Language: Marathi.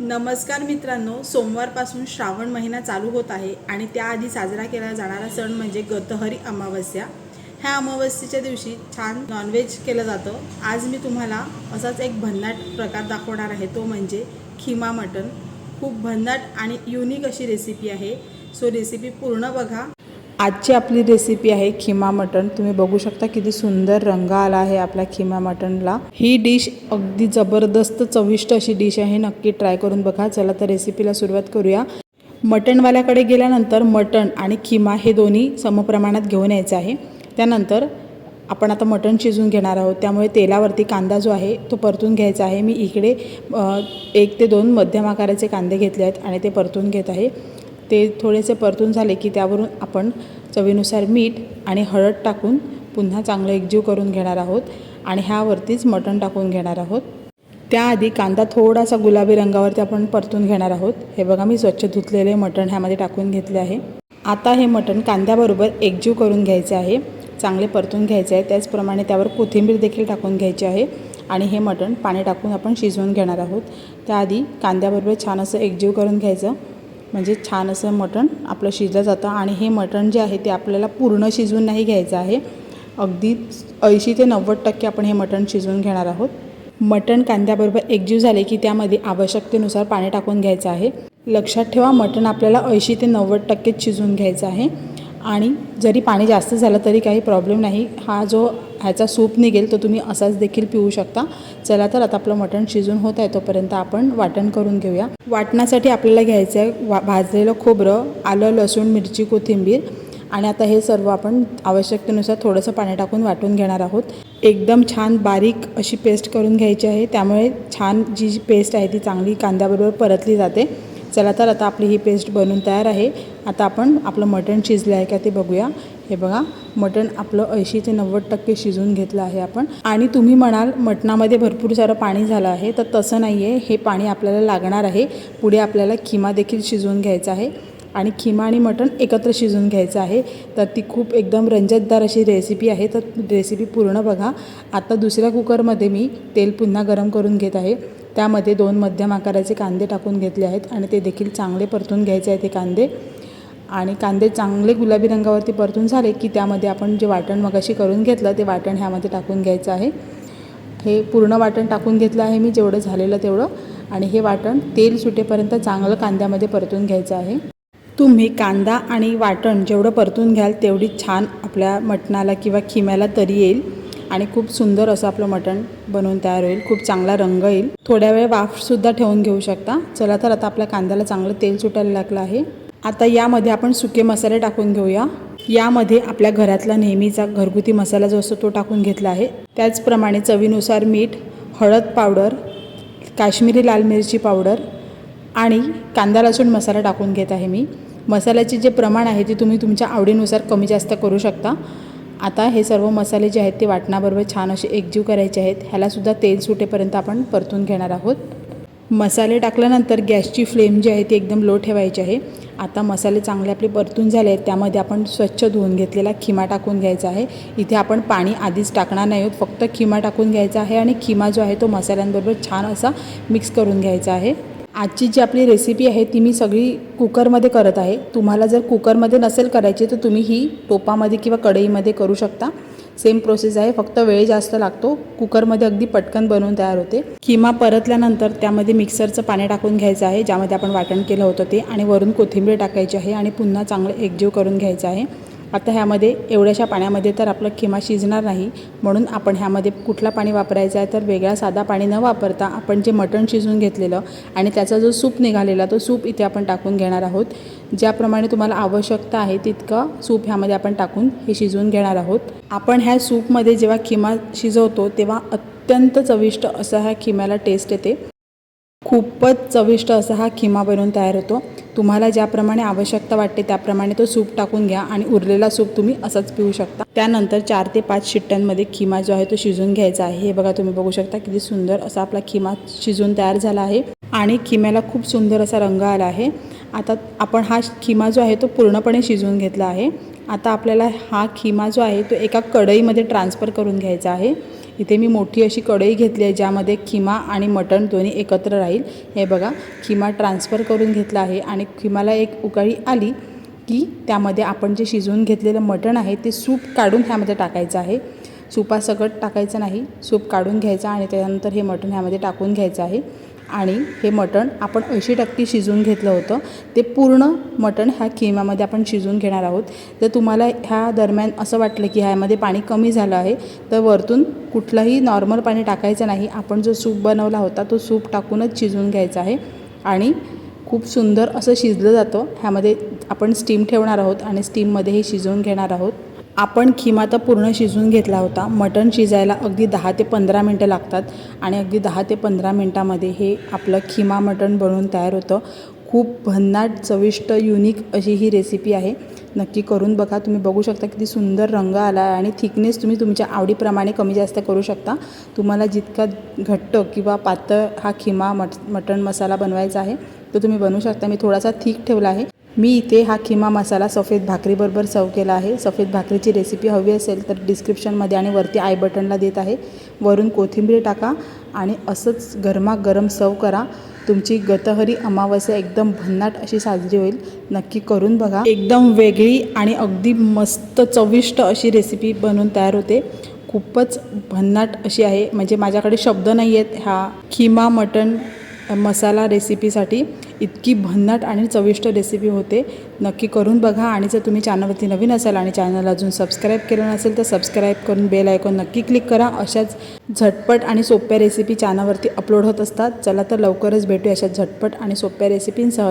नमस्कार मित्रांनो सोमवारपासून श्रावण महिना चालू होत आहे आणि त्याआधी साजरा केला जाणारा सण म्हणजे गतहरी अमावस्या. ह्या अमावस्येच्या दिवशी छान नॉनव्हेज केलं जातं. आज मी तुम्हाला असाच एक भन्नाट प्रकार दाखवणार आहे तो म्हणजे खिमा मटन खूप भन्नाट आणि युनिक अशी रेसिपी आहे. सो रेसिपी पूर्ण बघा. आजची आपली रेसिपी आहे खिमा मटण. तुम्ही बघू शकता किती सुंदर रंग आला आहे आपल्या खिमा मटणला. ही डिश अगदी जबरदस्त चविष्ट अशी डिश आहे. नक्की ट्राय करून बघा. चला तर रेसिपीला सुरुवात करूया. मटणवाल्याकडे गेल्यानंतर मटण आणि खिमा हे दोन्ही समप्रमाणात घेऊन यायचं आहे. त्यानंतर आपण आता मटण शिजवून घेणार आहोत. त्यामुळे तेलावरती कांदा जो आहे तो परतून घ्यायचा आहे. मी इकडे एक ते दोन मध्यम आकाराचे कांदे घेतले आहेत आणि ते परतून घेत आहे. ते थोडेसे परतून झाले की त्यावरून आपण चवीनुसार मीठ आणि हळद टाकून पुन्हा चांगलं एकजीव करून घेणार आहोत आणि ह्यावरतीच मटण टाकून घेणार आहोत. त्याआधी कांदा थोडासा गुलाबी रंगावरती आपण परतून घेणार आहोत. हे बघा मी स्वच्छ धुतलेले मटण ह्यामध्ये टाकून घेतले आहे. आता हे मटण कांद्याबरोबर एकजीव करून घ्यायचे आहे. चांगले परतून घ्यायचे आहे. त्याचप्रमाणे त्यावर कोथिंबीर देखील टाकून घ्यायची आहे आणि हे मटण पाणी टाकून आपण शिजवून घेणार आहोत. त्याआधी कांद्याबरोबर छान असं एकजीव करून घ्यायचं. म्हणजे छान असं मटण आपलं शिजलं जातं आणि हे मटण जे आहे ते आपल्याला पूर्ण शिजवून नाही घ्यायचं आहे. अगदी ऐंशी ते नव्वद टक्के आपण हे मटण शिजवून घेणार आहोत. मटण कांद्याबरोबर एकजीव झाले की त्यामध्ये आवश्यकतेनुसार पाणी टाकून घ्यायचं आहे. लक्षात ठेवा मटण आपल्याला ऐंशी ते नव्वद टक्केच शिजवून घ्यायचं आहे. आणि जरी पाणी जास्त झालं तरी काही प्रॉब्लेम नाही. हा जो ह्याचा सूप निघेल तो तुम्ही असाच देखील पिऊ शकता. चला तर आता आपलं मटण शिजून होत आहे तोपर्यंत आपण वाटण करून घेऊया. वाटण्यासाठी आपल्याला घ्यायचं आहे वा भाजलेलं खोबरं आलं लसूण मिरची कोथिंबीर आणि आता हे सर्व आपण आवश्यकतेनुसार थोडंसं पाणी टाकून वाटून घेणार आहोत. एकदम छान बारीक अशी पेस्ट करून घ्यायची आहे. त्यामुळे छान जी जी पेस्ट आहे ती चांगली कांद्याबरोबर परतली जाते. चला तर आता आपली ही पेस्ट बनून तयार आहे. आता आपण आपलं मटण शिजलं आहे का ते बघूया. हे बघा मटण आपलं ऐंशी ते नव्वद टक्के शिजून घेतलं आहे आपण. आणि तुम्ही म्हणाल मटणामध्ये भरपूर सारं पाणी झालं आहे तर तसं नाही आहे हे पाणी आपल्याला लागणार आहे. पुढे आपल्याला खिमा देखील शिजवून घ्यायचं आहे. आणि खिमा आणि मटण एकत्र शिजवून घ्यायचं आहे. तर ती खूप एकदम रंजतदार अशी रेसिपी आहे. तर रेसिपी पूर्ण बघा. आता दुसऱ्या कुकरमध्ये मी तेल पुन्हा गरम करून घेत आहे. त्यामध्ये दोन मध्यम आकाराचे कांदे टाकून घेतले आहेत आणि ते देखील चांगले परतून घ्यायचे आहे ते कांदे. आणि कांदे चांगले गुलाबी रंगावरती परतून झाले की त्यामध्ये आपण जे वाटण मगाशी करून घेतलं ते वाटण ह्यामध्ये टाकून घ्यायचं आहे. हे पूर्ण वाटण टाकून घेतलं आहे मी जेवढं झालेलं तेवढं. आणि हे वाटण तेल सुटेपर्यंत चांगलं कांद्यामध्ये परतून घ्यायचं आहे. तुम्ही कांदा आणि वाटण जेवढं परतून घ्याल तेवढी छान आपल्या मटणाला किंवा खिम्याला तरी येईल आणि खूप सुंदर असं आपलं मटण बनवून तयार होईल. खूप चांगला रंग येईल. थोड्या वेळ वाफसुद्धा ठेवून घेऊ शकता. चला तर आता आपल्या कांद्याला चांगलं तेल सुटायला लागलं आहे. आता यामध्ये आपण सुके मसाले टाकून घेऊया. यामध्ये आपल्या घरातला नेहमीचा घरगुती मसाला जो असतो तो टाकून घेतला आहे. त्याचप्रमाणे चवीनुसार मीठ हळद पावडर काश्मीरी लाल मिरची पावडर आणि कांदा लसूण मसाला टाकून घेत आहे मी. मसाल्याचे जे प्रमाण आहे ते तुम्ही तुमच्या आवडीनुसार कमी जास्त करू शकता. आता हे सर्व मसाले जे आहेत ते वाटणाबरोबर छान असे एकजीव करायचे आहेत. ह्यालासुद्धा तेल सुटेपर्यंत आपण परतून घेणार आहोत. मसाले टाकल्यानंतर गॅसची फ्लेम जी आहे ती एकदम लो ठेवायची आहे. आता मसाले चांगले आपले परतून झाले आहेत. त्यामध्ये आपण स्वच्छ धुवून घेतलेला खिमा टाकून घ्यायचा आहे. इथे आपण पाणी आधीच टाकणार नाही आहोत. फक्त खिमा टाकून घ्यायचा आहे आणि खिमा जो आहे तो मसाल्यांबरोबर छान असा मिक्स करून घ्यायचा आहे. आजची जी आपली रेसिपी आहे ती मी सगळी कुकरमध्ये करत आहे. तुम्हाला जर कुकरमध्ये नसेल करायची तर तुम्ही ही टोपामध्ये किंवा कढईमध्ये करू शकता. सेम प्रोसेस आहे फक्त वेळ जास्त लागतो. कुकरमध्ये अगदी पटकन बनवून तयार होते. किमा परतल्यानंतर त्यामध्ये मिक्सरचं पाणी टाकून घ्यायचं आहे ज्यामध्ये आपण वाटण केलं होतं ते. आणि वरून कोथिंबीर टाकायची आहे आणि पुन्हा चांगलं एकजीव करून घ्यायचं आहे. आता ह्यामध्ये एवढ्याशा पाण्यामध्ये तर आपलं खिमा शिजणार नाही. म्हणून आपण ह्यामध्ये कुठला पाणी वापरायचा आहे तर वेगळा साधा पाणी न वापरता आपण जे मटण शिजवून घेतलेलं आणि त्याचा जो सूप निघालेला तो सूप इथे आपण टाकून घेणार आहोत. ज्याप्रमाणे तुम्हाला आवश्यकता आहे तितकं सूप ह्यामध्ये आपण टाकून हे शिजवून घेणार आहोत. आपण ह्या सूपमध्ये जेव्हा खिमा शिजवतो तेव्हा अत्यंत चविष्ट असा ह्या खिम्याला टेस्ट येते. खूपच चविष्ट असा हा खिमा बनवून तयार होतो. तुम्हाला ज्याप्रमाणे आवश्यकता वाटते त्याप्रमाणे तो सूप टाकून घ्या आणि उरलेला सूप तुम्ही असाच पिऊ शकता. त्यानंतर चार ते पाच शिट्ट्यांमध्ये खिमा जो आहे तो शिजून घ्यायचा आहे. हे बघा तुम्ही बघू शकता किती सुंदर असा आपला खिमा शिजून तयार झाला आहे आणि खिम्याला खूप सुंदर असा रंग आला आहे. आता आपण हा खिमा जो आहे तो पूर्णपणे शिजवून घेतला आहे. आता आपल्याला हा खिमा जो आहे तो एका कढईमध्ये ट्रान्सफर करून घ्यायचा आहे. इथे मी मोठी अशी कढई घेतली आहे ज्यामध्ये खिमा आणि मटण दोन्ही एकत्र राहील. हे बघा खिमा ट्रान्सफर करून घेतला आहे आणि खिमाला एक उकळी आली की त्यामध्ये आपण जे शिजवून घेतलेलं मटण आहे ते सूप काढून ह्यामध्ये टाकायचं आहे. सुपासकट टाकायचं नाही सूप काढून घ्यायचा आणि त्यानंतर हे मटण ह्यामध्ये टाकून घ्यायचं आहे. आणि हे मटण आपण ऐंशी टक्के शिजवून घेतलं होतं. ते पूर्ण मटण ह्या किमामध्ये आपण शिजून घेणार आहोत. तर तुम्हाला ह्या दरम्यान असं वाटलं की ह्यामध्ये पाणी कमी झालं आहे तर वरतून कुठलंही नॉर्मल पाणी टाकायचं नाही. आपण जो सूप बनवला होता तो सूप टाकूनच शिजून घ्यायचा आहे. आणि खूप सुंदर असं शिजलं जातं. ह्यामध्ये आपण स्टीम ठेवणार आहोत आणि स्टीममध्ये हे शिजवून घेणार आहोत. आपण खिमा तर पूर्ण शिजून घेतला होता. मटण शिजायला अगदी दहा ते पंधरा मिनटं लागतात आणि अगदी दहा ते पंधरा मिनटामध्ये हे आपलं खिमा मटण बनवून तयार होतं. खूप भन्नाट चविष्ट युनिक अशी ही रेसिपी आहे. नक्की करून बघा. तुम्ही बघू शकता किती सुंदर रंग आला आहे आणि थिकनेस तुम्ही तुमच्या आवडीप्रमाणे कमी जास्त करू शकता. तुम्हाला जितका घट्ट किंवा पातळ हा खिमा मट मटण मसाला बनवायचा आहे तो तुम्ही बनवू शकता. मी थोडासा थिक ठेवला आहे. मी इथे हा खिमा मसाला सफेद भाकरीबरोबर सर्व केला आहे. सफेद भाकरीची रेसिपी हवी असेल तर डिस्क्रिप्शनमध्ये आणि वरती आय बटनला देत आहे. वरून कोथिंबीर टाका आणि असंच गरमागरम सर्व करा. तुमची गतहरी अमावस्या एकदम भन्नाट अशी साजरी होईल. नक्की करून बघा. एकदम वेगळी आणि अगदी मस्त चविष्ट अशी रेसिपी बनवून तयार होते. खूपच भन्नाट अशी आहे. म्हणजे माझ्याकडे शब्द नाही आहेत ह्या खिमा मटण मसाला रेसिपीसाठी इतकी भन्नाट आणि चविष्ट रेसिपी होते. नक्की करून बघा आणि जर तुम्ही चॅनलवरती नवीन असाल आणि चॅनल अजून सबस्क्राईब केलं नसेल तर सबस्क्राईब करून बेल आयकॉन नक्की क्लिक करा. अशाच झटपट आणि सोप्या रेसिपी चॅनलवरती अपलोड होत असतात. चला तर लवकरच भेटू अशा झटपट आणि सोप्या रेसिपींसह